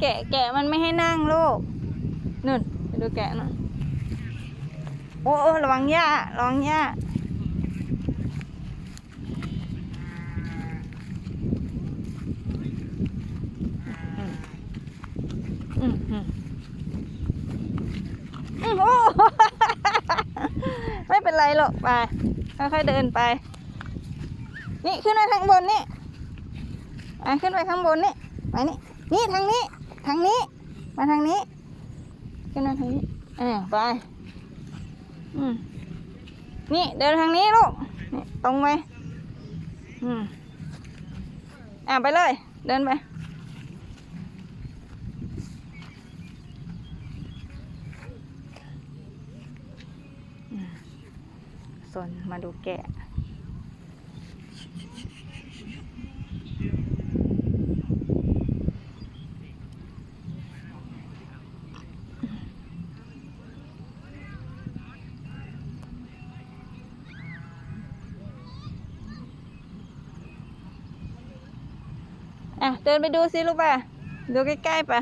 แกะแกะมันไม่ให้นั่งลูกนู่นไปดูแกะหน่อยโอ้โอ้ระวังหญ้าระวังหญ้าอืมอืมอืมโอ้ไม่เป็นไรหรอกไปค่อยๆเดินไป นี่ขึ้นไปข้างบนนี่อะขึ้นไปข้างบนนี่ไปนี่นี่ทางนี้ ทางนี้ มาทางนี้ขึ้นมาทางนี้อ่าไปอืมนี่เดินทางนี้ลูกตรงไปอืมอ่าไปเลย เดินไปส่วนมาดูแกะ อะเดินไปดูสิลูกป่ะดูใกล้ๆป่ะ